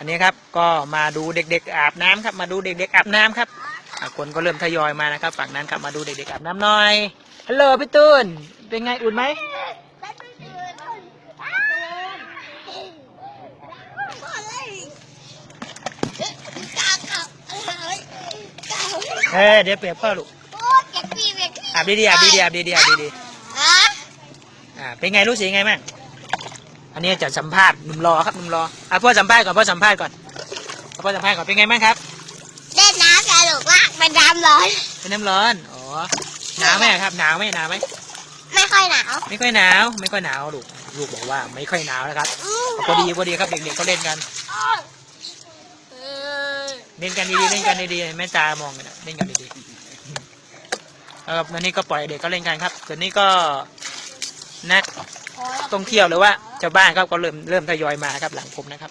อันนี้ครับก็มาดูเด็กๆอาบน้ำครับ มาดูเด็กๆอาบน้ำครับอะคนก็เริ่มทยอยมานะครับ ฝั่งนั้นครับมาดูเด็กๆอาบน้ำหน่อยฮัลโหลพี่ตูนเป็นไงอุ่นไหมเฮ้ยเดี๋ยวเปรียบพ่อลูกอาบดีๆอาบดีๆอาบดีๆอาบดีๆอ่าเป็นไงรู้สึกยังไงบ้าง อันนี้จะสัมภาษณ์หนุ่มรอครับหนุ่มรออะพ่อสัมภาษณ์ก่อนพ่อสัมภาษณ์ก่อนพ่อสัมภาษณ์ก่อนเป็นไงบ้างครับเล่นน้ำสนุกมากเป็นน้ำร้อนเป็นน้ำร้อนอ๋อหนาวไหมครับหนาวไหมหนาวไหมไม่ค่อยหนาวไม่ค่อยหนาว ไม่ค่อยหนาวลูกลูกบอกว่าไม่ค่อยหนาวนะครับพอดีพอดีครับเด็กๆเขาเล่นกันเล่นกันดีๆเล่นกันดีๆแม่ตามองกันนะเล่นกันดีๆแล้ววันนี้ก็ปล่อยเด็กก็เล่นกันครับส่วนนี้ก็นัก ท่องเที่ยวหรือว่าชาวบ้านครับก็เริ่มเริ่มทยอยมาครับหลังผมนะครับ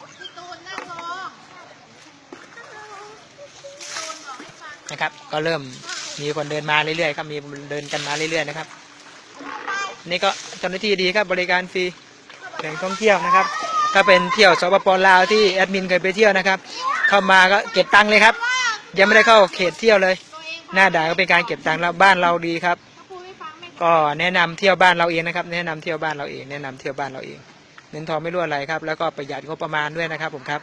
นะครับ ก็เริ่มมีคนเดินมาเรื่อยๆครับมีเดินกันมาเรื่อยๆนะครับ นี่ก็เจ้าหน้าที่ดีครับบริการฟรีแหล่งท่องเที่ยวนะครับ ก็เป็นเที่ยวสปปลาวที่แอดมินเคยไปเที่ยวนะครับ เข้ามาก็เก็บตังค์เลยครับ ยังไม่ได้เข้าเขตเที่ยวเลย หน้าด่านก็เป็นการเก็บตังค์แล้วบ้านเราดีครับ ก็แนะนำเที่ยวบ้านเราเองนะครับ แนะนำเที่ยวบ้านเราเองแนะนำเที่ยวบ้านเราเองเงินทองไม่รั่วไหลครับ แล้วก็ประหยัดงบประมาณด้วยนะครับผมครับ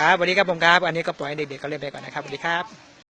ครับสวัสดีครับผมครับ อันนี้ก็ปล่อยให้เด็กๆก็เล่นไปก่อนนะครับสวัสดีครับ